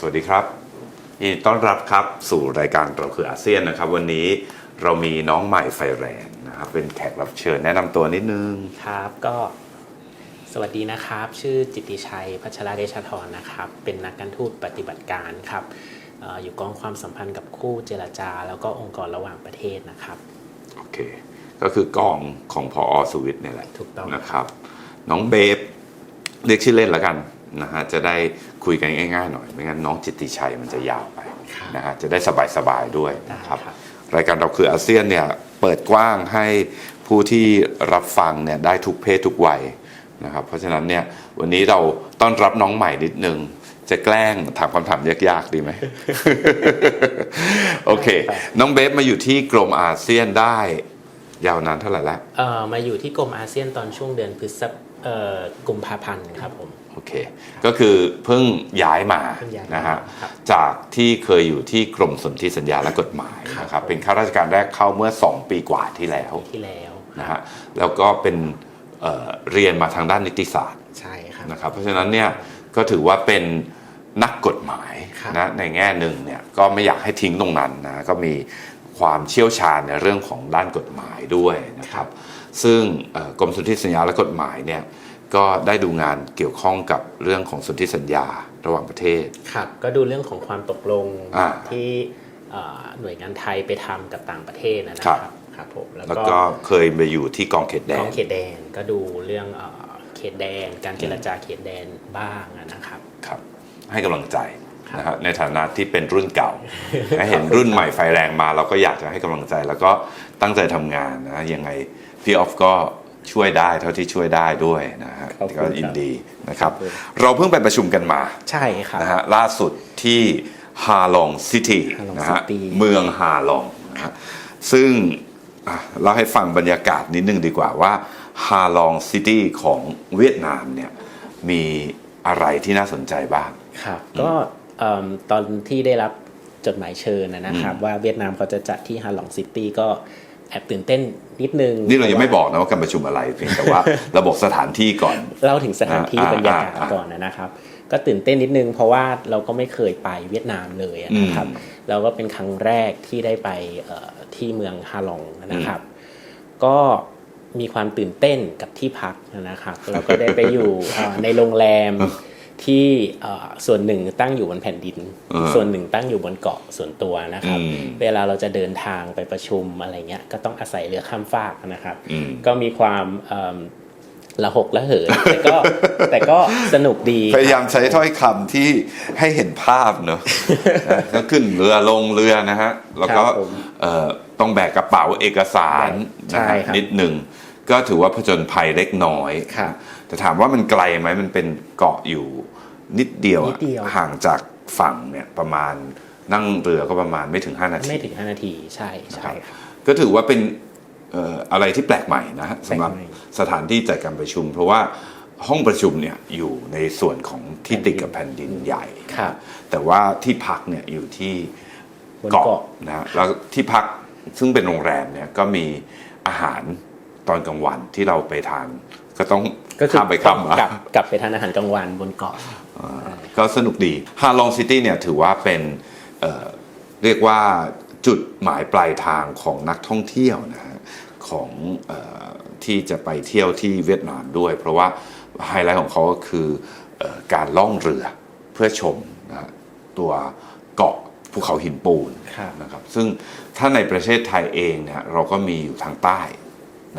สวัสดีครับยินดีต้อนรับครับสู่รายการเราคืออาเซียนนะครับ วันนี้เรามีน้องใหม่ไฟแรงนะครับ เป็นแขกรับเชิญแนะนำตัวนิดนึง ครับก็สวัสดีนะครับ ชื่อจิตติชัย พัชราเดชธรนะครับ เป็นนักการทูตปฏิบัติการครับเอออยู่กองความสัมพันธ์กับคู่เจรจา แล้วก็องค์กรระหว่างประเทศนะครับ โอเค ก็คือกองของพอสุวิทย์เนี่ยแหละถูกต้อง นะครับ น้องเบฟเรียกชื่อเล่นแล้วกันนะฮะจะได้ คุยกันง่ายๆหน่อยไม่งั้นน้องจิตติชัยมันจะยาวไปนะฮะจะได้สบายๆด้วยได้นะครับครับรายการเราคืออาเซียนเนี่ยเปิดกว้างให้ผู้ที่รับฟังเนี่ยได้ทุกเพศทุกวัยนะครับเพราะฉะนั้นเนี่ยวันนี้เราต้อนรับน้องใหม่นิดนึงจะแกล้งถามคำถามยากๆดีไหมโอเค น้องเบฟมาอยู่ที่กรมอาเซียนได้ ยาวนานเท่าไหร่แล้วเอ่อมาอยู่ที่กรมอาเซียนตอนช่วงเดือนพฤษภเอ่อกุมภาพันธ์ครับผมโอเค ก็คือเพิ่งย้ายมาเพิ่งย้ายมานะฮะครับจากที่เคยอยู่ที่กรมสนธิสัญญาและกฎหมายนะครับเป็นข้าราชการแรกเข้าเมื่อ 2 ปีกว่าที่แล้วที่แล้วนะฮะแล้วก็เป็นเอ่อเรียนมาทางด้านนิติศาสตร์ใช่ครับนะครับเพราะฉะนั้นเนี่ยก็ถือว่าเป็นนักกฎหมายครับนะในแง่หนึ่งเนี่ยก็ไม่อยากให้ทิ้งตรงนั้นนะก็มี ความเชี่ยวชาญในเรื่องของด้านกฎหมายด้วยนะครับ ซึ่งเอ่อกรมสนธิสัญญาและกฎหมายเนี่ยก็ได้ดูงานเกี่ยวข้องกับเรื่องของสนธิสัญญาระหว่างประเทศ ครับ ก็ดูเรื่องของความตกลงอ่าที่เอ่อหน่วยงานไทยไปทำกับต่างประเทศนะคครัรับบครับผมแล้วแล้วก็ก็เคยไปอยู่ที่กองเขตแดท้อนงเขตแดนก็ดูเรื่องเอ่อเขตแดน การเจรจาเขตแดนบ้างอะนะครับ ครับ ให้กำลังใจครับ นะฮะในฐานะที่เป็นรุ่นเก่าให้เห็นรุ่นใหม่ไฟแรงมา เราก็อยากจะให้กำลังใจ แล้วก็ตั้งใจทำงานนะยังไงพี่ออฟก็ช่วยได้เท่าที่ช่วยได้ด้วยนะฮะขอบคุณก็ยินดีนะครับขอบคุณเราเพิ่งไปประชุมกันมา ใช่ครับ นะฮะล่าสุดที่ฮาลองซิตี้ฮาลองนะฮะ City เมืองฮาลองนะฮะซึ่งอะเล่าให้ฟังบรรยากาศนิดนึงดีกว่าว่าฮาลองซิตี้ของเวียดนามเนี่ยมีอะไรที่น่าสนใจบ้าง ครับก็เอิ่ม ตอนที่ได้รับจดหมายเชิญนะนะครับ ว่าเวียดนามเขาจะจัดที่ฮาลองซิตี้ก็แอบตื่นเต้นนิดนึง นี่เรายังไม่บอกนะว่าการประชุมอะไรเพียงแต่ว่าเราบอกสถานที่ก่อน เล่าถึงสถานที่อ่าบรรยากาศอ่าก่อนนะครับ ก็ตื่นเต้นนิดนึง เพราะว่าเราก็ไม่เคยไปเวียดนามเลยอะนะครับอืมแล้วก็เป็นครั้งแรกที่ได้ไปเอ่อที่เมืองฮาลองนะครับ ก็มีความตื่นเต้นกับที่พักนะครับเราก็ได้ไปอยู่เอ่อในโรงแรม ที่เอ่อส่วนหนึ่งตั้งอยู่บนแผ่นดินเออส่วนหนึ่งตั้งอยู่บนเกาะส่วนตัวนะครับอืมเวลาเราจะเดินทางไปประชุมอะไรเงี้ยก็ต้องอาศัยเรือข้ามฟากนะครับอืมก็มีความเอิ่มละหกละเหินแต่ก็แต่ก็สนุกดีพยายามใช้ถ้อยคำที่ให้เห็นภาพเนอะนะก็ขึ้นเรือลงเรือนะฮะแล้วก็ครับผมเอ่อต้องแบกกระเป๋าเอกสารใช่นะฮะครับนิดหนึ่งก็ถือว่าผจญภัยเล็กน้อยครับ แต่ถามว่ามันไกลไหมมันเป็นเกาะอยู่นิดเดียวอะนิดเดียว ห่างจากฝั่งเนี่ยประมาณนั่งเรือก็ประมาณไม่ถึง 5 นาที ไม่ถึง 5 นาทีใช่ใช่ครับ ก็ถือว่าเป็นเอ่ออะไรที่แปลกใหม่นะฮะสำหรับแปลกใหม่ สถานที่จัดการประชุม เพราะว่าห้องประชุมเนี่ยอยู่ในส่วนของที่ติดกับแผ่นดินใหญ่ ครับ แต่ว่าที่พักเนี่ยอยู่ที่บนเกาะเกาะ นะฮะแล้วที่พักซึ่งเป็นโรงแรมเนี่ยก็มีอาหารตอนกลางวันที่เราไปทาน ก็ต้องก็คือข้ามไปข้ามมา กลับกลับไปทานอาหารกลางวันบนเกาะก็สนุกดีฮาลองซิตี้เนี่ยถือว่าเป็นเอ่อเรียกว่าจุดหมายปลายทางของนักท่องเที่ยวนะฮะของเออที่จะไปเที่ยวที่เวียดนามด้วย เพราะว่าไฮไลท์ของเขาก็คือเออการล่องเรือเพื่อชมนะฮะตัวเกาะภูเขาหินปูนครับนะครับ ซึ่งถ้าในประเทศไทยเองเนี่ยเราก็มีอยู่ทางใต้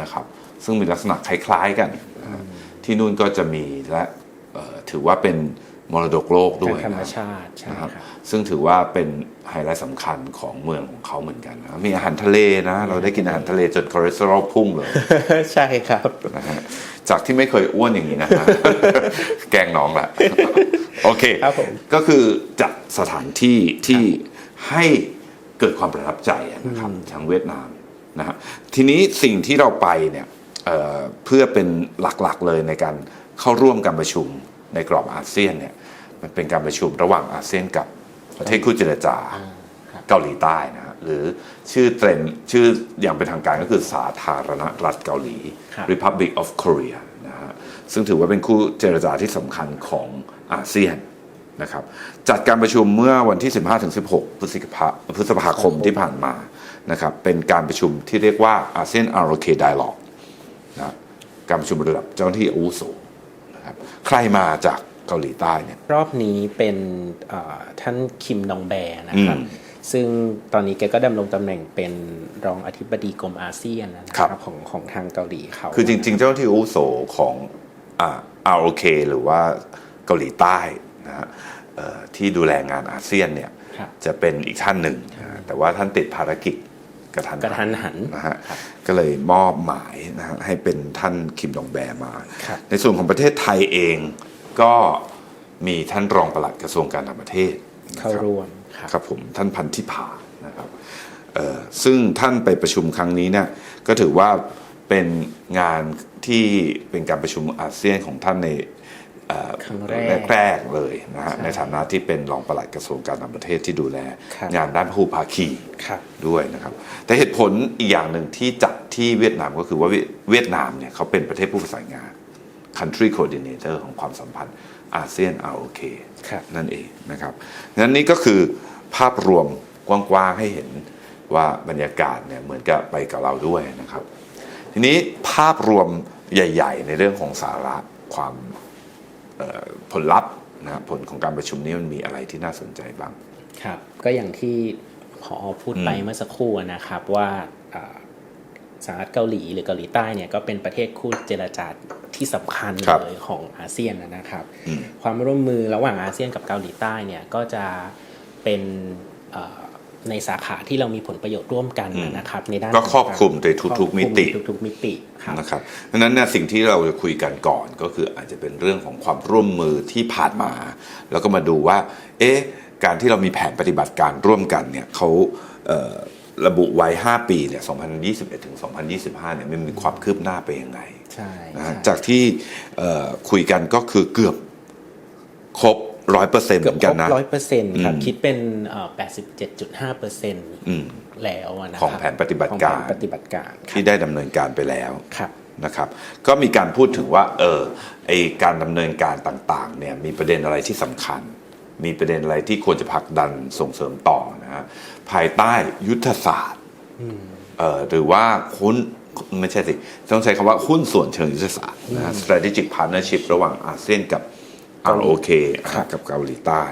นะครับ ซึ่งมีลักษณะคล้าย ๆ กันนะฮะที่นู่นก็จะมีและเอ่อถือว่าเป็นมรดกโลกด้ทาวยงธรรมนะชาติใช่นะครับครับซึ่งถือว่าเป็นไฮไลท์สำคัญของเมืองของเขาเหมือนกันนะมีอาหารทะเลนะ เราได้กินอาหารทะเลจนคอเลสเตอรอลพุ่งเลย ใช่ครับนะฮะจากที่ไม่เคยอ้วนอย่างนี้นะฮะแกล้งน้องละโอเคครับผมก็คือจัดสถานที่ที่ให้เกิดความประทับใจนะครับทางเวียดนามนะฮะทีนี้สิ่งที่เราไปเนี่ย เอ่อเพื่อเป็นหลักๆเลยในการเข้าร่วมการประชุมในกรอบอาเซียนเนี่ยมันเป็นการประชุมระหว่างอาเซียนกับประเทศคู่เจรจาครับเกาหลีใต้นะฮะหรือชื่อเทรนด์ชื่ออย่างเป็นทางการก็คือสาธารณรัฐเกาหลีครับ Republic of Korea นะฮะซึ่งถือว่าเป็นคู่เจรจาที่สำคัญของอาเซียนนะครับจัดการประชุมเมื่อวันที่ 15-16 พฤษภาพฤษภาคมที่ผ่านมานะครับเป็นการประชุมที่เรียกว่าอาเซียน ROK Dialogue นะการประชุมระดับเจ้าหน้าที่อาวุโสนะครับใครมาจากเกาหลีใต้เนี่ยรอบนี้เป็นเอ่อท่านคิมดองแบนะครับอืมซึ่งตอนนี้แกก็ดำรงตำแหน่งเป็นรองอธิบดีกรมอาเซียนนะคครัรับ บของของทางเกาหลีเขาคือจริง ๆ เจ้าหน้าที่อาวุโสของอ่า ROK หรือว่าเกาหลีใต้นะฮะเอ่อที่ดูแลงานอาเซียนเนี่ย ครับ จะเป็นอีกท่านหนึ่งนะฮะแต่ว่าท่านติดภารกิจ กระทันกระทันหันนะฮะก็เลยมอบหมายนะฮะให้เป็นท่านคิมดองแบมาครับในส่วนของประเทศไทยเองก็มีท่านรองปลัดกระทรวงการต่างประเทศนะคเข้ารับร่วมครับครับผมท่านพันธิพานะครับเอ่อซึ่งท่านไปประชุมครั้งนี้เนี่ยก็ถือว่าเป็นงานที่เป็นการประชุมอาเซียนของท่านในเอ่อ ครั้งแรกแรกๆเลยนะฮะใช่ในฐานะที่เป็นรองปลัดกระทรวงการต่างประเทศที่ดูแลครับงานด้านพหุภาคีครับด้วยนะครับ แต่เหตุผลอีกอย่างหนึ่งที่จัดที่เวียดนามก็คือว่าเวียเวียดนามเนี่ยเขาเป็นประเทศผู้ประสานงาน country coordinator ของความสัมพันธ์อาเซียน ROK ครับนั่นเองนะครับนั้นนี่ก็คือภาพรวมกว้างๆให้เห็นว่าบรรยากาศเนี่ยเหมือนกับไปกับเราด้วยนะครับ ทีนี้ภาพรวมใหญ่ ๆ ในเรื่องของสาระความเอ่อ ผลลัพธ์นะครับผลของการประชุมนี้มันมีอะไรที่น่าสนใจบ้างครับ ก็อย่างที่พอพูดไปอืมเมื่อสักครู่นะครับว่าอ่าสหรัฐเกาหลีหรือเกาหลีใต้เนี่ยก็เป็นประเทศคู่เจรจาที่สำคัญครับเลยของอาเซียนนะครับอืมความร่วมมือระหว่างอาเซียนกับเกาหลีใต้เนี่ยก็จะเป็นเอ่อ ในสาขาที่เรามีผลประโยชน์ร่วมกันนะครับในด้านก็ครอบคลุมในทุกๆครอบคลุมิติในทุกๆมิติครับนะครับดังนั้นเนี่ยสิ่งที่เราจะคุยกันก่อนก็คืออาจจะเป็นเรื่องของความร่วมมือที่ผ่านมา แล้วก็มาดูว่า เอ๊ะการที่เรามีแผนปฏิบัติการร่วมกันเนี่ยเขาเอ่อระบุไว้ 5 ปีเนี่ย 2021 ถึง 2025 เนี่ยมันมีความคืบหน้าไปยังไงใช่นะฮะใช่จากที่เอ่อคุยกันก็คือเกือบครบ ร้อยเปอร์เซ็นต์เหเกือมืบอนคกัรนบนะร้อยเปอร์เซ็นต์ครับอืมคิดเป็นแปดสิบเจ็ดจุดห้าเปอร์เซ็นต์อืมแล้วนะของครับแผนปฏิบัติการของแผนปฏิบัติการครับที่ได้ดำเนินการไปแล้วครับนะครับ ก็มีการพูดถึงว่า เออไอการดำเนินการต่างๆ เนี่ยมีประเด็นอะไรที่สำคัญ มีประเด็นอะไรที่ควรจะผลักดันส่งเสริมต่อนะฮะภายใต้ยุทธศาสตร์เอ่อหรือว่าหุ้นไม่ใช่สิ ต้องใช้คำว่าหุ้นส่วนเชิงยุทธศาสตร์นะฮะ strategic partnership ระหว่างอาเซียนกับ ROK ครับกับเกาหลีใต้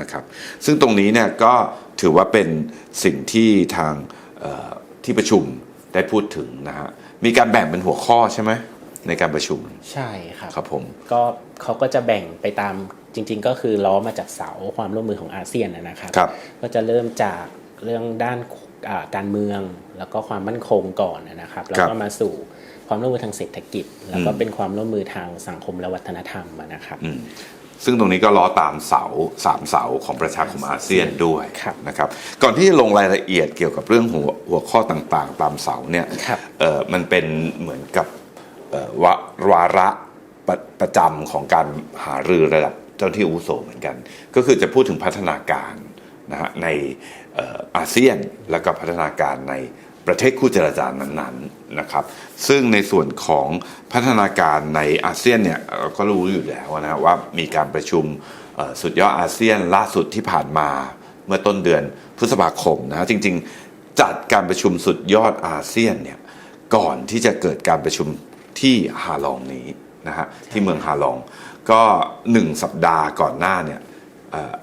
นะครับ ซึ่งตรงนี้เนี่ยก็ถือว่าเป็นสิ่งที่ทางเอ่อที่ประชุมได้พูดถึงนะฮะมีการแบ่งเป็นหัวข้อใช่ไหมในการประชุมใช่ครับครับผมก็เขาก็จะแบ่งไปตามจริง ๆ ก็คือล้อมาจากเสาความร่วมมือของอาเซียนนะนะครับครับก็จะเริ่มจากเรื่องด้านอ่าการเมืองแล้วก็ความมั่นคงก่อนนะครับแล้วก็มาสู่ความร่วมมือทางเศรษฐกิจ แล้วก็เป็นความร่วมมือทางสังคมและวัฒนธรรมอะนะครับอืม ซึ่งตรงนี้ก็ล้อตามเสาสามเสาของประชาคมอาเซียนด้วยครับนะครับ ก่อนที่จะลงรายละเอียดเกี่ยวกับเรื่องหัวหัวข้อต่างๆ ตามเสาเนี่ยครับเอ่อมันเป็นเหมือนกับเอ่อวาวาระประประจำของการหารือระดับเจ้าหน้าที่อาวุโสเหมือนกัน ก็คือจะพูดถึงพัฒนาการนะฮะในเอ่ออาเซียนแล้วก็พัฒนาการในประเทศคู่เจรจานั้นๆ นะครับ ซึ่งในส่วนของพัฒนาการในอาเซียนเนี่ยเราก็รู้อยู่แล้วนะว่ามีการประชุมสุดยอดอาเซียนล่าสุดที่ผ่านมาเมื่อต้นเดือนพฤษภาคมนะฮะจริง ๆ จัดการประชุมสุดยอดอาเซียนเนี่ยก่อนที่จะเกิดการประชุมที่ฮาลองนี้นะฮะที่เมืองฮาลอง ก็หนึ่งสัปดาห์ก่อนหน้าเนี่ย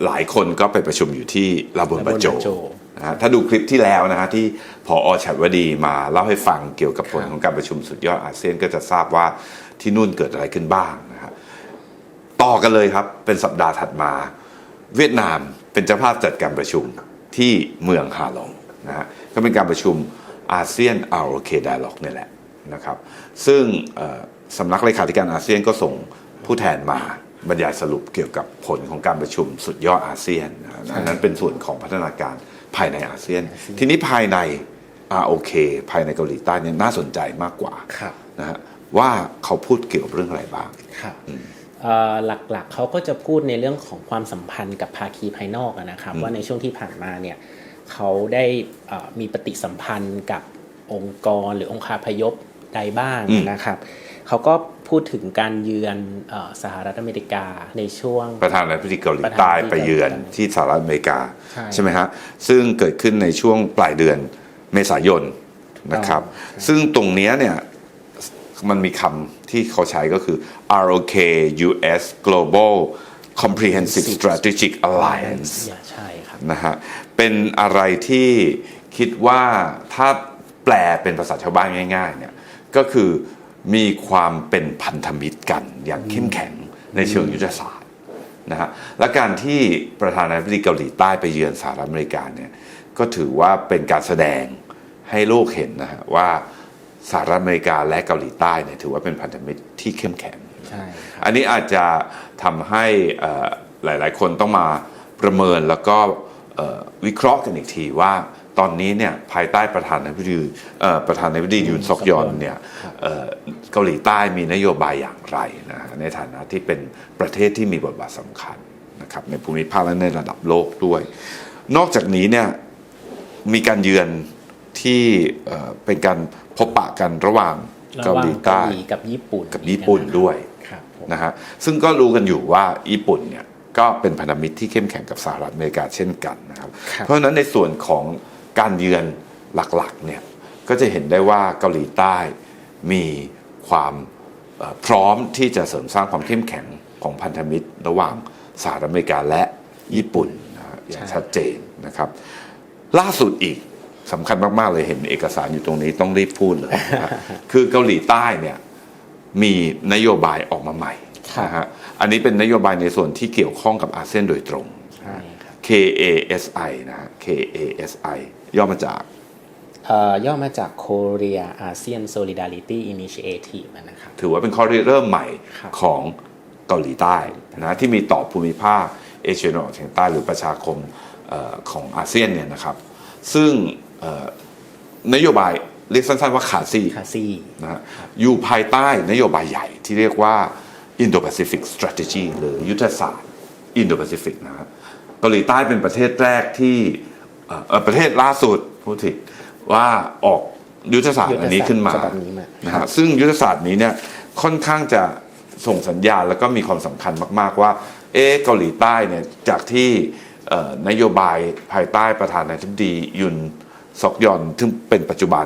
หลายคนก็ไปประชุมอยู่ที่ลาบุนบาโจ นะถ้าดูคลิปที่แล้วนะฮะที่พออฉัดวดีมาเล่าให้ฟังเกี่ยวกับผลของการประชุมสุดยอดอาเซียนก็จะทราบว่าที่นู่นเกิดอะไรขึ้นบ้างนะฮะต่อกันเลยครับเป็นสัปดาห์ถัดมา เวียดนามเป็นเจ้าภาพจัดการประชุมที่เมืองฮาลองนะฮะก็เป็นการประชุมอาเซียนอาโอเคไดล็อกนี่แหละนะครับซึ่งสำนักเลขาธิการอาเซียนก็ส่งผู้แทนมาบรรยายสรุปเกี่ยวกับผลของการประชุมสุดยอดอาเซียนนะฮะอันนั้นเป็นส่วนของพัฒนาการ ภายในอาเซียน ทีนี้ภายใน ROK ภายในเกาหลีใต้เนี่ยน่าสนใจมากกว่าครับนะฮะว่าเขาพูดเกี่ยวกับเรื่องอะไรบ้างครับเอ่อหลักๆเขาก็จะพูดในเรื่องของความสัมพันธ์กับภาคีภายนอกอะนะครับ ว่าในช่วงที่ผ่านมาเนี่ยเขาได้เอ่อมีปฏิสัมพันธ์กับองค์กรหรือองค์คาพยพใดบ้างอืมนะครับเขาก็ พูดถึงการเยือนเออสหรัฐอเมริกาในช่วง ประธานาธิบดีเกาหลีใต้ไปเยือนที่สหรัฐอเมริกาใช่ใช่ไหมฮะซึ่งเกิดขึ้นในช่วงปลายเดือนเมษายนนะครับใช่ซึ่งตรงเนี้ยเนี่ยมันมีคำที่เขาใช้ก็คือ ROK US Global Comprehensive Strategic Alliance อย่าใช่ครับนะฮะเป็นอะไรที่คิดว่าถ้าแปลเป็นภาษาชาวบ้านง่ายๆเนี่ยก็คือ มีความเป็นพันธมิตรกันอย่างเข้มแข็งในเชิงยุทธศาสตร์นะฮะและการที่ประธานาธิบดีเกาหลีใต้ไปเยือนสหรัฐอเมริกาเนี่ยก็ถือว่าเป็นการแสดงให้โลกเห็นนะฮะว่าสหรัฐอเมริกาและเกาหลีใต้เนี่ยถือว่าเป็นพันธมิตรที่เข้มแข็งใช่ครับอันนี้อาจจะทำให้เอ่อหลาย ๆ คนต้องมาประเมินแล้วก็เอ่อวิเคราะห์กันอีกทีว่า ตอนนี้เนี่ยภายใต้ประธานาธิบดีเอ่อประธานาธิบดียุนซอกยอนเนี่ยเอ่อเกาหลีใต้มีนโยบายอย่างไรนะในฐานะที่เป็นประเทศที่มีบทบาทสำคัญนะครับในภูมิภาคและในระดับโลกด้วย นอกจากนี้เนี่ยมีการเยือนที่เอ่อเป็นการพบปะกันระหว่างระเกาหว่างหลีเกาใต้หลีกับญี่ปุ่นกับญี่ปุ่นด้วยครับผมนะฮะซึ่งก็รู้กันอยู่ว่าญี่ปุ่นเนี่ยก็เป็นพันธมิตรที่เข้มแข็งกับสหรัฐอเมริกาเช่นกันนะครับครับเพราะฉะนั้นในส่วนของ การเยือนหลักๆเนี่ยก็จะเห็นได้ว่าเกาหลีใต้มีความเอ่อพร้อมที่จะเสริมสร้างความเข้มแข็งของพันธมิตร ระหว่างสหรัฐอเมริกาและญี่ปุ่นนะฮะอย่างชัดเจนนะครับ ล่าสุดอีกสำคัญมาก ๆ เลยเห็นเอกสารอยู่ตรงนี้ต้องรีบพูดเลยนะฮะคือเกาหลีใต้เนี่ยมีนโยบายออกมาใหม่ครับนะฮะอันนี้เป็นนโยบายในส่วนที่เกี่ยวข้องกับอาเซียนโดยตรงใช่ครับ KASI นะฮะ KASI ย่อมาจากเอ่อย่อมาจาก Korea ASEAN Solidarity Initiative นะครับถือว่าเป็นข้อริเริ่มใหม่ครับของเกาหลีใต้นะที่มีต่อภูมิภาคเอเชียตะวันออกเฉียงใต้หรือประชาคมเอ่อของอาเซียนเนี่ยนะครับ ซึ่งเอ่อนโยบายเรียกสั้นๆว่าขาซี่คาซี่นะฮะอยู่ภายใต้นโยบายใหญ่ที่เรียกว่า Indo-Pacific Strategy หรือยุทธศาสตร์ Indo-Pacific นะฮะเกาหลีใต้เป็นประเทศแรกที่ เอ่อเอ่อประเทศล่าสุดพูดผิดว่าออกยุทธศาสตร์อันนี้ขึ้นมายุทธศาสตร์ฉบับนี้มา นะฮะซึ่งยุทธศาสตร์นี้เนี่ยค่อนข้างจะส่งสัญญาณแล้วก็มีความสำคัญมาก ๆ ว่า เอ๊ะเกาหลีใต้เนี่ยจากที่เอ่อนโยบายภายใต้ประธานาธิบดียุนซอกยอนซึ่งเป็นปัจจุบัน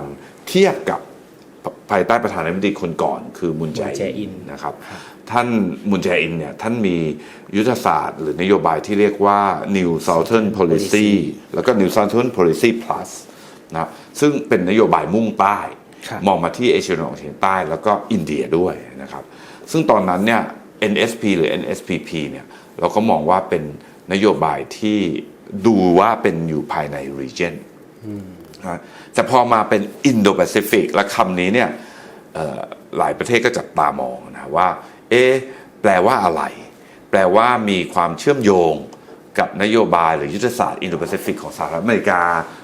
เทียบกับ ภายใต้ประธานาธิบดีคนก่อนคือมุนแจมุนแจอิอินนนะครับท่านมุนแจอินเนี่ยท่านมียุทธศาสตร์ หรือนโยบายที่เรียกว่า New Southern Policy แล้วก็ New Southern Policy Plus นะซึ่งเป็นนโยบายมุ่งใต้ครับมองมาที่เอเชียตะวันออกเฉียงใต้แล้วก็อินเดียด้วยนะครับซึ่งตอนนั้นเนี่ย NSP หรือ NSPP เนี่ยเราก็มองว่าเป็นนโยบายที่ดูว่าเป็นอยู่ภายใน region นะ แต่พอมาเป็น Indo-Pacific และคำนี้เนี่ยหลายประเทศก็จับตามองนะว่า เอ๊ะแปลว่าอะไร แปลว่ามีความเชื่อมโยงกับนโยบายหรือยุทธศาสตร์ Indo-Pacific ของสหรัฐอเมริกา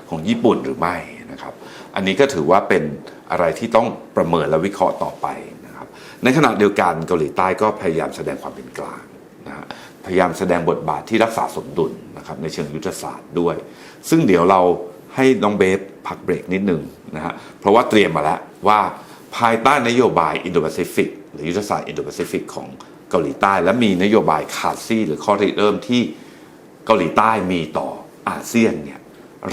ของญี่ปุ่นหรือไม่นะครับ อันนี้ก็ถือว่าเป็นอะไรที่ต้องประเมินและวิเคราะห์ต่อไปนะครับ ในขณะเดียวกันเกาหลีใต้ก็พยายามแสดงความเป็นกลางนะฮะพยายามแสดงบทบาทที่รักษาสมดุลนะครับในเชิงยุทธศาสตร์ด้วย ซึ่งเดี๋ยวเราให้น้องเบฟ พักเบรกนิดนึงนะฮะเพราะว่าเตรียมมาแล้วว่าภายใต้นโยบาย Indo-Pacific หรือยุทธศาสตร์ Indo-Pacific ของเกาหลีใต้ และมีนโยบายขาดซี่หรือข้อริเริ่มที่เกาหลีใต้มีต่ออาเซียนเนี่ย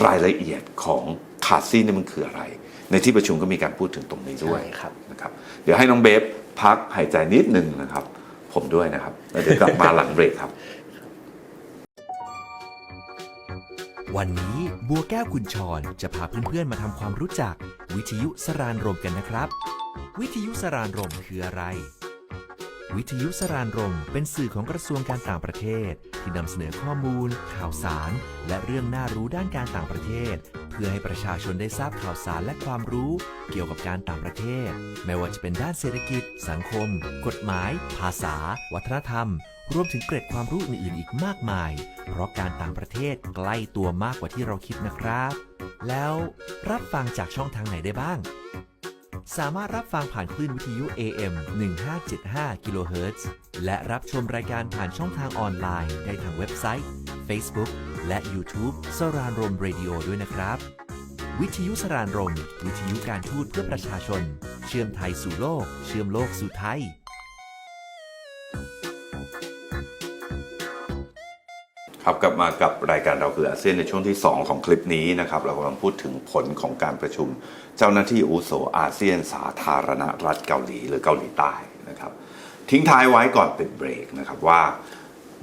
รายละเอียดของขาดซี่นี่มันคืออะไร ในที่ประชุมก็มีการพูดถึงตรงนี้ด้วยใช่ครับนะครับเดี๋ยวให้น้องเบฟพักหายใจนิดนึงนะครับ ผมด้วยนะครับแล้วเดี๋ยวกลับมาหลังเบรกครับ วันนี้บัวแก้วคุณชรจะพาเพื่อนๆมาทำความรู้จัก วิทยุสรานรมกันนะครับ วิทยุสรานรมคืออะไร วิทยุสรานรมเป็นสื่อของกระทรวงการต่างประเทศ ที่นำเสนอข้อมูล ข่าวสาร และเรื่องน่ารู้ด้านการต่างประเทศ เพื่อให้ประชาชนได้ทราบข่าวสารและความรู้ เกี่ยวกับการต่างประเทศ ไม่ว่าจะเป็นด้านเศรษฐกิจ สังคม กฎหมาย ภาษา วัฒนธรรม รวมถึงเกร็ดความรู้อื่นๆ อีกมากมาย เพราะการต่างประเทศใกล้ตัวมากกว่าที่เราคิดนะครับ แล้วรับฟังจากช่องทางไหนได้บ้าง สามารถรับฟังผ่านคลื่นวิทยุ AM 1575กิโลเฮิรตซ์และรับชมรายการผ่านช่องทางออนไลน์ได้ทางเว็บไซต์ Facebook และ YouTube สรานรมเรดิโอด้วยนะครับ วิทยุสรานรม วิทยุการทูตเพื่อประชาชน เชื่อมไทยสู่โลก เชื่อมโลกสู่ไทย ครับกลับมากับรายการเราคืออาเซียนในช่วงที่ 2 ของคลิปนี้นะครับเรากำลังพูดถึงผลของการประชุม เจ้าหน้าที่อุโสอาเซียนสาธารณรัฐเกาหลีหรือเกาหลีใต้นะครับ ทิ้งท้ายไว้ก่อนเป็นเบรกนะครับว่า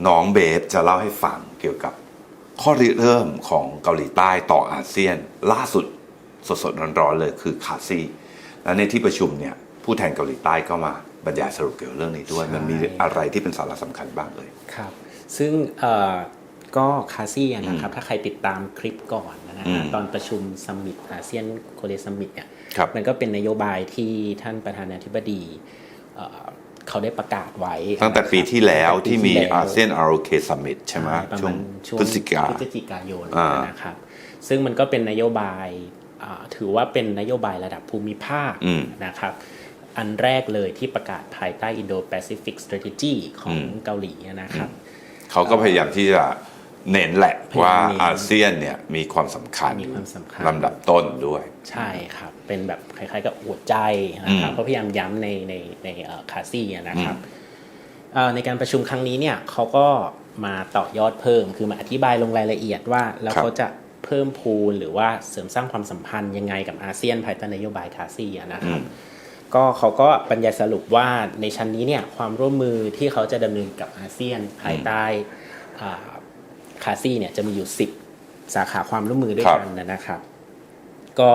น้องเบฟจะเล่าให้ฟังเกี่ยวกับข้อริเริ่มของเกาหลีใต้ต่ออาเซียน ล่าสุดสดๆร้อนๆเลยคือคาซีและในที่ประชุมเนี่ยผู้แทนเกาหลีใต้ก็มาบรรยายสรุปเกี่ยวกับเรื่องนี้ด้วย มันมีอะไรที่เป็นสาระสำคัญบ้างเลยครับ ซึ่ง ก็คาซี่อะนะครับ ถ้าใครติดตามคลิปก่อนนะฮะอืมตอนประชุมซัมมิตอาเซียนโคเรียซัมมิตเนี่ยครับมันก็เป็นนโยบายที่ท่านประธานาธิบดีเอ่อเขาได้ประกาศไว้ ตั้งแต่ปีที่แล้วตั้งต่ที่มีปีแล้วอาเซียนอาร์เคซัมมิตใช่ไหมประช่วมางณช่วงพฤศจิกาพฤศจิกายนอ่านะครับ ซึ่งมันก็เป็นนโยบายอ่าถือว่าเป็นนโยบายระดับภูมิภาคอืมนะครับ อันแรกเลยที่ประกาศภายใต้ Indo-Pacific Strategy ของอืมเกาหลีนะครับ เขาก็พยายามที่จะ เน้นแหละพยายามว่าเน้นอาเซียนเนี่ยมีความสำคัญมีความสำคัญลำดับต้นด้วย ใช่ครับ เป็นแบบคล้ายๆกับอวดใจนะครับอืมเขาพยายามย้ำในในในเอ่อคาซี่อะนะครับเอ่อในการประชุมครั้งนี้เนี่ยเขาก็มาต่อยอดเพิ่ม คือมาอธิบายลงรายละเอียดว่า แล้วครับเขาจะเพิ่มพูนหรือว่าเสริมสร้างความสัมพันธ์ยังไงกับอาเซียนภายใต้นโยบายคาซี่อะนะครับก็เขาก็บรรยายสรุปว่าในชั้นนี้เนี่ยความร่วมมือที่เขาจะดำเนินกับอาเซียนภายใต้อ่า คาซี่เนี่ยจะมีอยู่ 10 สาขาความร่วมมือด้วยกันนะครับ ก็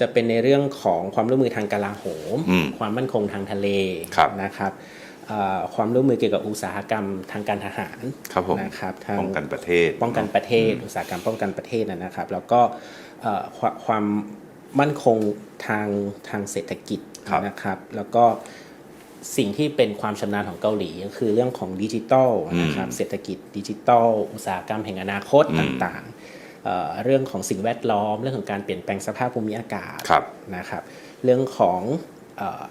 จะเป็นในเรื่องของความร่วมมือทางกลาโหมอืมความมั่นคงทางทะเลครับนะครับเอ่อความร่วมมือเกี่ยวกับอุตสาหกรรมทางการทหารครับผมนะครับทางป้องกันประเทศ ป้องกันประเทศ อุตสาหกรรมป้องกันประเทศนะนะครับ แล้วก็เอ่อความความมั่นคงทางทางเศรษฐกิจครับนะครับ แล้วก็ สิ่งที่เป็นความชำนาญของเกาหลีก็คือเรื่องของดิจิทัลนะครับเศรษฐกิจดิจิทัล อุตสาหกรรมแห่งอนาคตต่างๆเอ่อเรื่องของสิ่งแวดล้อม เรื่องของการเปลี่ยนแปลงสภาพภูมิอากาศครับนะครับ เรื่องของเออ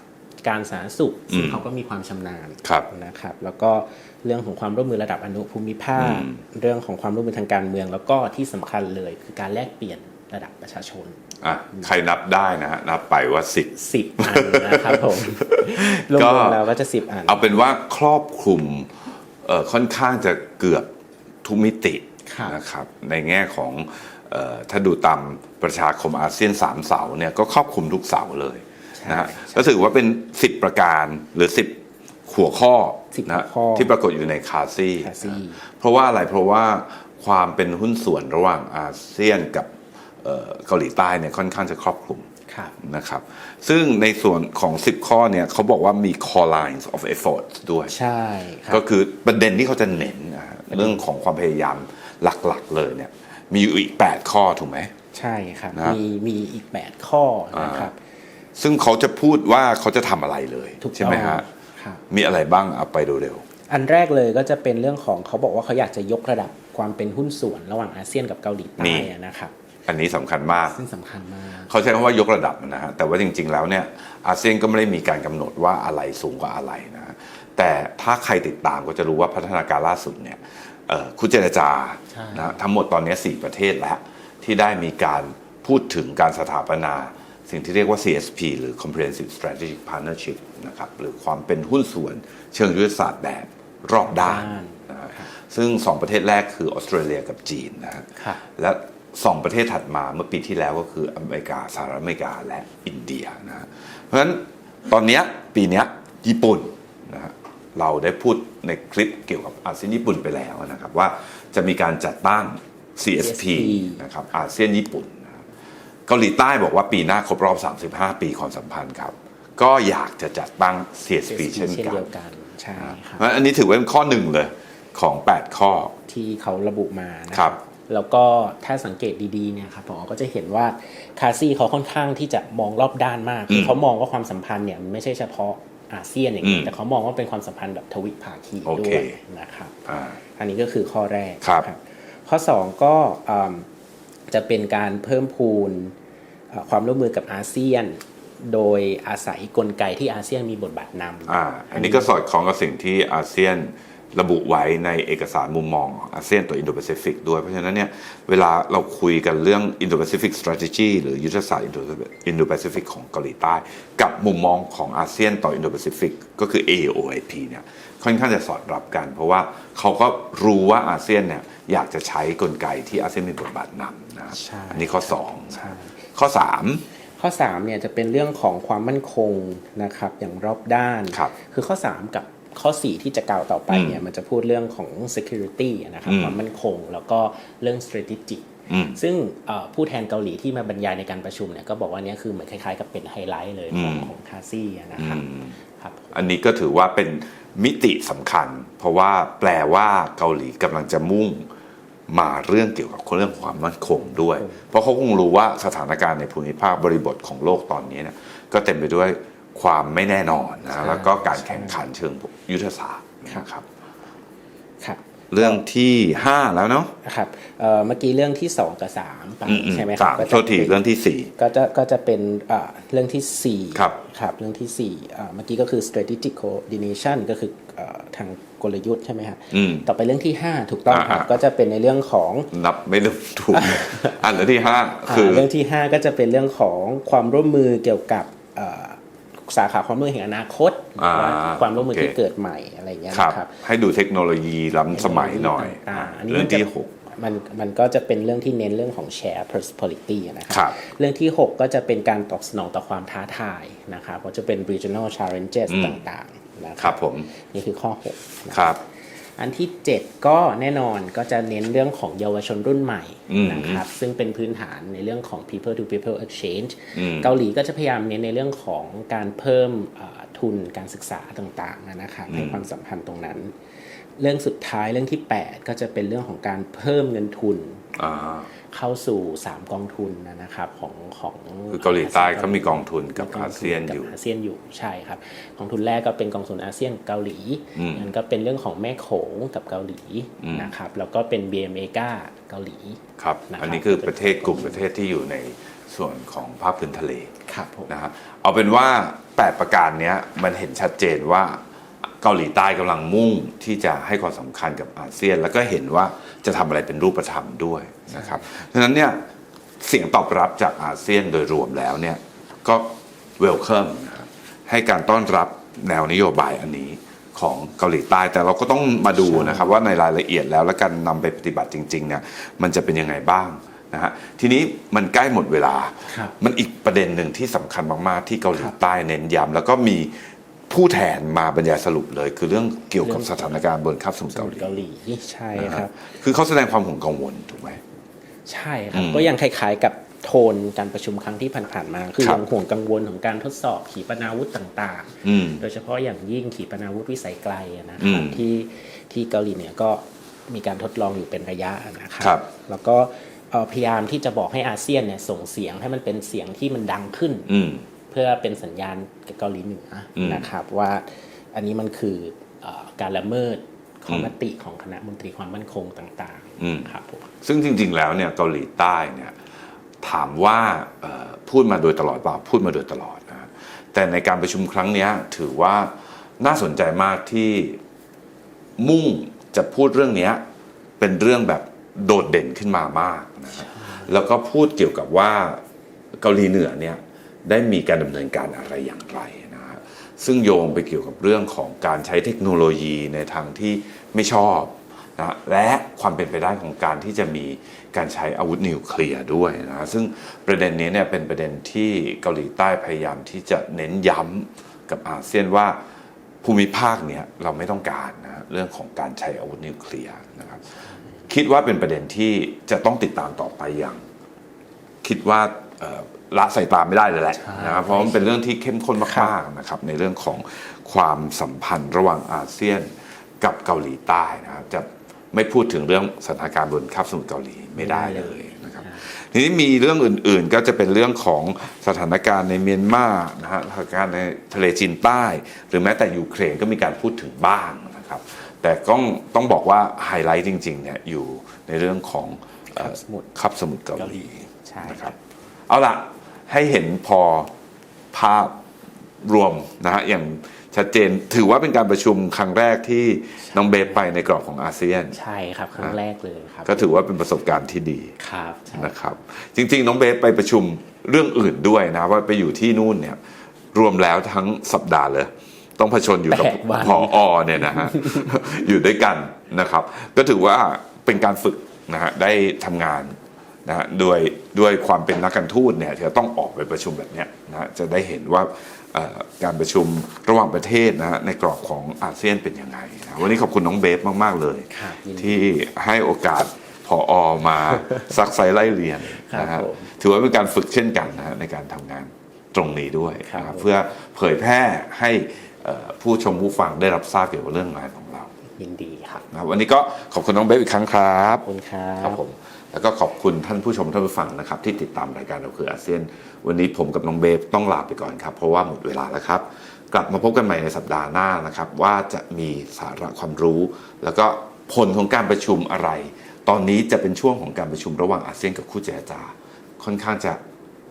การสาธารณสุขซึ่งอืมเขาก็มีความชำนาญครับนะครับ แล้วก็เรื่องของความร่วมมือระดับอนุภูมิภาคอืมเรื่องของความร่วมมือทางการเมือง แล้วก็ที่สำคัญเลยคือการแลกเปลี่ยนระดับประชาชน อะใครนับได้นะฮะนับไปว่าสิบ10อันนะครับผมรก็วมๆแล้วก็จะ10อัน เอาเป็นว่าครอบคลุมเอ่อค่อนข้างจะเกือบทุกมิติครับนะครับในแง่ของเออถ้าดูตามประชาคมอาเซียนสามเสาเนี่ยก็ครอบคลุมทุกเสาเลยนะฮะก็ถือว่าเป็น 10 ประการหรือ 10 หัวข้อ10นะหัวข้อที่ปรากฏอยู่ในคาซี่คาซี่ เพราะว่าอะไรเพราะว่าความเป็นหุ้นส่วนระหว่างอาเซียนกับ เอ่อเกาหลีใต้เนี่ยค่อนข้างจะครอบคลุมครับนะครับ ซึ่งในส่วนของ 10 ข้อเนี่ยเขาบอกว่ามี core lines of effort ด้วย ใช่ครัก็บคือประเด็นที่เขาจะเน้นนะฮะเรื่องของความพยายามหลักๆเลยเนี่ย มีอยู่อีก 8 ข้อถูกไหม ใช่ครับนะมีมีอีก 8 ข้อนะครับ ซึ่งเขาจะพูดว่าเขาจะทำอะไรเลยถูกใช่ไหมต้องฮะครับมีอะไรบ้างเอาไปดูเร็วอันแรกเลยก็จะเป็นเรื่องของเขาบอกว่าเขาอยากจะยกระดับความเป็นหุ้นส่วนระหว่างอาเซียนกับเกาหลีนี่ใต้อะนะครับ อันนี้สำคัญมากซึ่งสำคัญมาก เขาใช้คำว่ายกระดับนะฮะแต่ว่าจริง ๆ แล้วเนี่ยอาเซียนก็ไม่ได้มีการกำหนดว่าอะไรสูงกว่าอะไรนะฮะแต่ถ้าใครติดตามก็จะรู้ว่าพัฒนาการล่าสุดเนี่ยเอ่อคู่เจรจาใช่นะทั้งหมดตอนนี้ 4 ประเทศแล้ว ที่ได้มีการพูดถึงการสถาปนา สิ่งที่เรียกว่า CSP หรือ Comprehensive Strategic Partnership นะครับหรือความเป็นหุ้นส่วนเชิงยุทธศาสตร์แบบรอบด้านนะฮะซึ่ง 2 ประเทศแรกคือออสเตรเลียกับจีนนะฮะครับและ สองประเทศถัดมาเมื่อปีที่แล้วก็คืออเมริกาสหรัฐอเมริกาและอินเดียนะฮะเพราะฉะนั้นตอนเนี้ยปีเนี้ยญี่ปุ่นนะฮะเราได้พูดในคลิปเกี่ยวกับอาเซียนญี่ปุ่นไปแล้วนะครับว่าจะมีการจัดตั้ง CSP นะครับอาเซียนญี่ปุ่นนะครับเกาหลีใต้บอกว่าปีหน้าครบรอบ 35 ปีความสัมพันธ์ครับ ก็อยากจะจัดตั้ง CSP เช่นเช่นกันเดียวกันใช่ครับเพราะฉะนั้นอันนี้ถือว่าเป็นข้อหนึ่งเลยของ 8 ข้อที่เขาระบุมานะครับ แล้วก็ถ้าสังเกตดีๆเนี่ยครับผมก็จะเห็นว่าคาซี่เขาค่อนข้างที่จะมองรอบด้านมากคือมเขามองว่าความสัมพันธ์เนี่ยมันไม่ใช่เฉพาะอาเซียนอย่างนี้อืมแต่เขามองว่าเป็นความสัมพันธ์แบบทวิภาคีโอด้เควยนะครับอ่าอันนี้ก็คือข้อแรกครับข้อ 2 ก็อืมจะเป็นการเพิ่มพูนเอ่อความร่วมมือกับอาเซียน โดยอาศัยกลไกที่อาเซียนมีบทบาทนำอ่าอันนี้ก็สอดคล้องกับสิ่งที่อาเซียน ระบุไว้ในเอกสารมุมมองอาเซียนต่ออินโดแปซิฟิกด้วย เพราะฉะนั้นเนี่ยเวลาเราคุยกันเรื่อง Indo-Pacific Strategy หรือยุทธศาสตร์ Indo-Pacific ของเกาหลีใต้ กับมุมมองของอาเซียนต่อ Indo-Pacific ก็คือ AOIP เนี่ยค่อนข้างจะสอดรับกัน เพราะว่าเขาก็รู้ว่าอาเซียนเนี่ยอยากจะใช้กลไกที่อาเซียนมีบทบาทนำนะครับใช่อันนี้ข้อสองใช่ข้อสามข้อ3เนี่ยจะเป็นเรื่องของความมั่นคงนะครับอย่างรอบด้านครับคือข้อ 3 กับ ข้อ 4 ที่จะกล่าวต่อไปเนี่ยมันจะพูดเรื่องของ security นะครับอืมความมั่นคง แล้วก็เรื่อง strategic อืมซึ่งเอ่อผู้แทนเกาหลีที่มาบรรยายในการประชุมเนี่ยก็บอกว่าเนี้คือเหมือนคล้ายๆ กับเป็นไฮไลท์เลยของอืมของคาซี่นะครับอืมครับ อันนี้ก็ถือว่าเป็นมิติสำคัญ เพราะว่าแปลว่าเกาหลีกำลังจะมุ่งมาเรื่องเกี่ยวกับเรื่องความมั่นคงด้วย เพราะเขาคงรู้ว่าสถานการณ์ในภูมิภาคบริบทของโลกตอนนี้เนี่ยก็เต็มไปด้วย ความไม่แน่นอนนะแล้วก็การแข่งขันเชิงยุทธศาสตร์นะครับครับเรื่องที่ 5 แล้วเนาะนะครับเอ่อเมื่อกี้เรื่องที่ 2 กับ3ไปอือืใช่ไหมคสารับมก็จะโทษทีเรื่องที่ก็จะก็จะเป็นเอ่อเรื่องที่4ครับครับเรื่องที่4เอ่อเมื่อกี้ก็คือ strategic coordination ก็คือเอ่อทางกลยุทธ์ใช่ไหมครับอืมต่อไปเรื่องที่ 5 ถูกต้องครับอ่าๆก็จะเป็นในเรื่องของ4นับไม่เริ่มถูกอันเรื่องที่ 5 คือาเรื่องที่ 5 ก็จะเป็นเรื่องของความร่วมมือเกี่ยวกับเอ่อ สาขาความร่วมมือแห่งอนาคตอ่าว่าความร่วมมือโอเคที่เกิดใหม่อะไรอย่างเงี้ยครับนะครับให้ดูเทคโนโลยีล้ำสมัยหน่อยต่างๆอันนี้เรื่อมังนจะที่มันมันก็จะเป็นเรื่องที่เน้นเรื่องของ share prosperity นะคครัรับเรื่องที่ 6 ก็จะเป็นการตอบสนองต่อความท้าทายนะครับก็จะเป็น regional challenges อืมต่างๆนะคครัรับบผมนี่คือข้อ6นะครับ อันที่ 7 ก็แน่นอนก็จะเน้นเรื่องของเยาวชนรุ่นใหม่อืมนะครับซึ่งเป็นพื้นฐานในเรื่องของ people to people exchange อืมเกาหลีก็จะพยายามเน้นในเรื่องของการเพิ่มเอ่อทุนการศึกษาต่างๆนะครับให้ความสัมพันธ์ตรงนั้น เรื่องสุดท้ายเรื่องที่ 8 ก็จะเป็นเรื่องของการเพิ่มเงินทุนอ่า เข้าสู่ 3 กองทุนนะครับของของคือเกาหลีใต้เขามีกองทุนกับมีกงทุอาเซียนอยู่กับอาเซียนอยู่ใช่ครับกองทุนแรกก็เป็นกองทุนอาเซียนเกาหลีอืมนั่นก็เป็นเรื่องของแม่โขงกับเกาหลีอืมนะครับแล้วก็เป็น BMA กาเกาหลีครับนะครับอันนี้คือประเทศกลุ่มประเทศที่อยู่ในส่วนของภาคพื้นทะเลครับผมนะครับเอาเป็นว่า 8 ประการเนี้ยมันเห็นชัดเจนว่าเกาหลีใต้กำลังมุ่งที่จะให้ความสำคัญกับอาเซียน แล้วก็เห็นว่า จะทำอะไรเป็นรูปธรรมด้วยนะครับฉะนั้นเนี่ยเสียงตอบรับจากอาเซียนโดยรวมแล้วเนี่ยก็เวลคัมนะครับให้การต้อนรับแนวนโยบายอันนี้ของเกาหลีใต้แต่เราก็ต้องมาดูนะครับว่าในรายละเอียดแล้วและการนำไปปฏิบัติจริงๆเนี่ยมันจะเป็นยังไงบ้างนะฮะทีนี้มันใกล้หมดเวลาครับมันอีกประเด็นหนึ่งที่สำคัญมากๆที่เกาหลีใต้เน้นย้ำแล้วก็มี ผู้แทนมาบรรยายสรุปเลย คือเรื่องเกี่ยวกับสถานการณ์บนคาบสมุทรสเกามุหทลีรเกาหลีใช่นะคฮะรับ คือเขาแสดงความห่วงกังวลถูกไหมใช่ครับอืมก็ยังคล้ายๆกับโทนการประชุมครั้งที่ผ่านๆมา คือครับยังห่วงกังวลของการทดสอบขีปนาวุธต่างอืมๆโดยเฉพาะอย่างยิ่งขีปนาวุธวิสัยไกลนะคอืรับมที่ที่เกาหลีเหนือก็มีการทดลองอยู่เป็นระยะนะครัครับแล้วก็เอ่อพยายามที่จะบอกให้อาเซียนเนี่ยส่งเสียงให้มันเป็นเสียงที่มันดังขึ้นอืมเพื่อเป็นสัญญาณกับเกาหลีเหนืออมนะครับว่าอันนี้มันคือเออการละเมิดข้ออมมติของคณะมนตรีความมั่นคงต่างอืมๆครับผมซึ่งจริง ๆ แล้วเนี่ยเกาหลีใต้เนี่ยถามว่าเอ่อพูดมาโดยตลอดเปล่าพูดมาโดยตลอดนะแต่ในการประชุมครั้งเนี้ยถือว่าน่าสนใจมากที่มุ่งจะพูดเรื่องเนี้ยเป็นเรื่องแบบโดดเด่นขึ้นมามากนะครับแล้วก็พูดเกี่ยวกับว่าเกาหลีเหนือเนี่ย ได้มีการดำเนินการอะไรอย่างไรนะฮะซึ่งโยงไปเกี่ยวกับเรื่องของการใช้เทคโนโลยีในทางที่ไม่ชอบนะและความเป็นไปได้ของการที่จะมีการใช้อาวุธนิวเคลียร์ด้วยนะซึ่งประเด็นนี้เนี่ยเป็นประเด็นที่เกาหลีใต้พยายามที่จะเน้นย้ำกับอาเซียนว่าภูมิภาคเนี้ยเราไม่ต้องการนะเรื่องของการใช้อาวุธนิวเคลียร์นะครับคิดว่าเป็นประเด็นที่จะต้องติดตามต่อไปอย่าง คิดว่า ละสายตาไม่ได้เลยแหละใช่นะครับเพราะมันเป็นเรื่องที่เข้มข้นมากๆนะครับในเรื่องของความสัมพันธ์ระหว่างอาเซียนกับเกาหลีใต้นะครับจะไม่พูดถึงเรื่องสถานการณ์บนคาบสมุทรเกาหลีไม่ได้เลยนะครับทีนี้มีเรื่องอื่นๆก็จะเป็นเรื่องของสถานการณ์ในเมียนมานะฮะสถานการณ์ในทะเลจีนใต้ หรือแม้แต่ยูเครนก็มีการพูดถึงบ้างนะครับ แต่ต้องต้องบอกว่าไฮไลท์จริงๆเนี่ยอยู่ในเรื่องของเอ่อคาบสมุทรคาบสมุทรเกาหลีใช่นะคครัรับบเอาละ ให้เห็นพอภาพรวมนะฮะอย่างชัดเจนถือว่าเป็นการประชุมครั้งแรกที่น้องเบฟไปในกรอบของอาเซียน ใช่ครับครั้งแรกเลยครับ ก็ถือว่าเป็นประสบการณ์ที่ดีครับใช่นะครับ จริงๆ น้องเบสไปประชุมเรื่องอื่นด้วยนะว่าไปอยู่ที่นู่นเนี่ยรวมแล้วทั้งสัปดาห์เลยต้องผชนอยู่กับแปดวันพออเนี่ยนะฮะอยู่ด้วยกันนะครับ ก็ถือว่าเป็นการฝึกนะฮะได้ทำงาน นะฮะด้วยด้วยความเป็นนักการทูตเนี่ยจะต้องออกไปประชุมแบบเนี้ยนะฮะจะได้เห็นว่าเอ่อการประชุมระหว่างประเทศนะฮะในกรอบของอาเซียนเป็นยังไงนะวันนี้ขอบคุณน้องเบฟมาก ๆ เลยครับยินดีที่ให้โอกาสพออมาซักไซไล่เรียนนะครัฮะบผมถือว่าเป็นการฝึกเช่นกันนะฮะในการทำงานตรงนี้ด้วยครับนะครับเพื่อเผยแพร่ให้เอ่อผู้ชมผู้ฟังได้รับทราบเกี่ยวกับเรื่องงานของเรา ยินดีครับนะครับวันนี้ก็ขอบคุณน้องเบฟอีกครั้งครับขอบคุณครับครับผม แล้วก็ขอบคุณท่านผู้ชมท่านผู้ฟังนะครับ ที่ติดตามรายการเราคืออาเซียน วันนี้ผมกับน้องเบฟต้องลาไปก่อนครับ เพราะว่าหมดเวลาแล้วครับ กลับมาพบกันใหม่ในสัปดาห์หน้านะครับ ว่าจะมีสาระความรู้ แล้วก็ผลของการประชุมอะไร ตอนนี้จะเป็นช่วงของการประชุมระหว่างอาเซียนกับคู่เจรจา ค่อนข้างจะ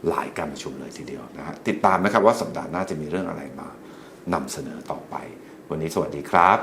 หลายการประชุมเลยทีเดียวนะฮะติดตามนะครับว่าสัปดาห์หน้าจะมีเรื่องอะไรมานำเสนอต่อไป วันนี้สวัสดีครับ